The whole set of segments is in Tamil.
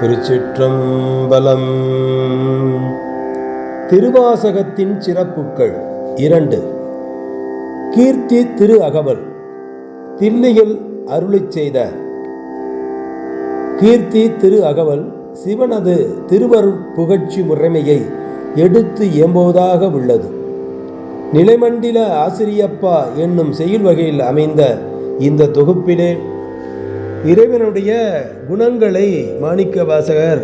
திருச்சிற்றம்பலம். திருவாசகத்தின் சிறப்புகள் இரண்டு. கீர்த்தி திரு அகவல் தில்லியில் அருளிச் செய்த. கீர்த்தி திரு அகவல் சிவனது திருவருட்புகழ்ச்சி முறைமையை எடுத்து எம்போதாக உள்ளது. நிலைமண்டில ஆசிரியப்பா என்னும் செயல் வகையில் அமைந்த இந்த தொகுப்பிலே இறைவனுடைய குணங்களை மாணிக்க வாசகர்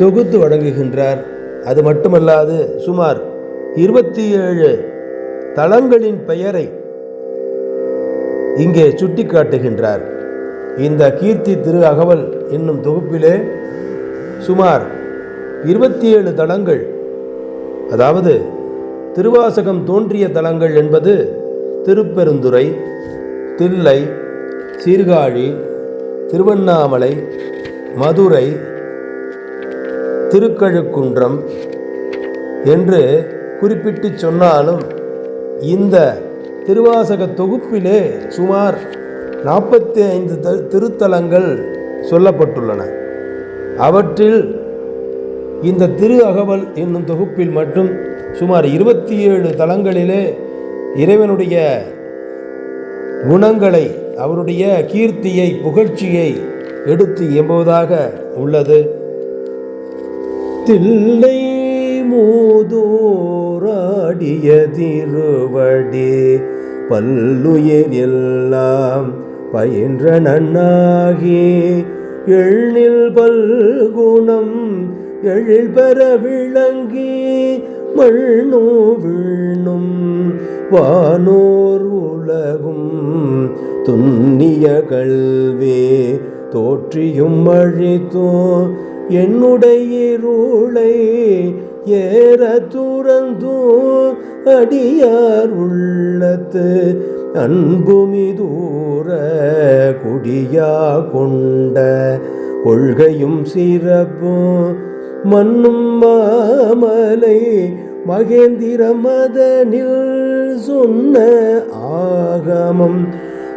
தொகுத்து வழங்குகின்றார். அது மட்டுமல்லாது சுமார் இருபத்தி ஏழு தலங்களின் பெயரை இங்கே சுட்டிக்காட்டுகின்றார். இந்த கீர்த்தி திரு அகவல் என்னும் தொகுப்பிலே சுமார் இருபத்தி ஏழு தலங்கள் அதாவது திருவாசகம் தோன்றிய தலங்கள் என்பது திருப்பெருந்துறை தில்லை சீர்காழி திருவண்ணாமலை மதுரை திருக்கழுக்குன்றம் என்று குறிப்பிட்டு சொன்னாலும் இந்த திருவாசக தொகுப்பிலே சுமார் நாற்பத்தி ஐந்து த திருத்தலங்கள் சொல்லப்பட்டுள்ளன. அவற்றில் இந்த திரு அகவல் என்னும் தொகுப்பில் மட்டும் சுமார் இருபத்தி ஏழு தலங்களிலே இறைவனுடைய குணங்களை அவருடைய கீர்த்தியை புகழ்ச்சியை எடுத்து எம்புவதாக உள்ளது. தில்லை மூதோராடிய திருவடி பல்லுயிர் எல்லாம் பயின்ற நன்னாகி எழில் பல்குணம் எழில் பெற விளங்கி மண்ணோ விண்ணோ வானோர் உலகும் துன்னிய கல்வே தோற்றியும் அழித்தோ என்னுடைய இருளை ஏற துறந்தோ அடியார் உள்ளத்து அன்புமிதூர குடியா கொண்ட கொள்கையும் சிறப்பும் மண்ணும் மாமலை மகேந்திர மதனில் சொன்ன ஆகமம்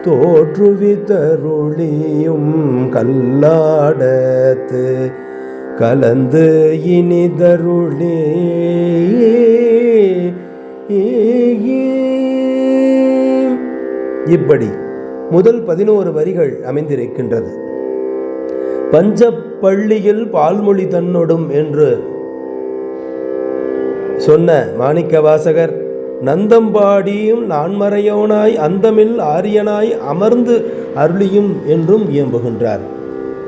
தோற்றுவித்தருளியும் கல்லாடத்து கலந்து இனிதருளே. இப்படி முதல் பதினோரு வரிகள் அமைந்திருக்கின்றது. பஞ்சப்பள்ளியில் பால்மொழி தன்னொடும் என்று சொன்ன மாணிக்க வாசகர் நந்தம்பாடியும் நான்மறையோனாய் அந்தமில் ஆரியனாய் அமர்ந்து அருளியும் என்றும் இயம்புகின்றார்.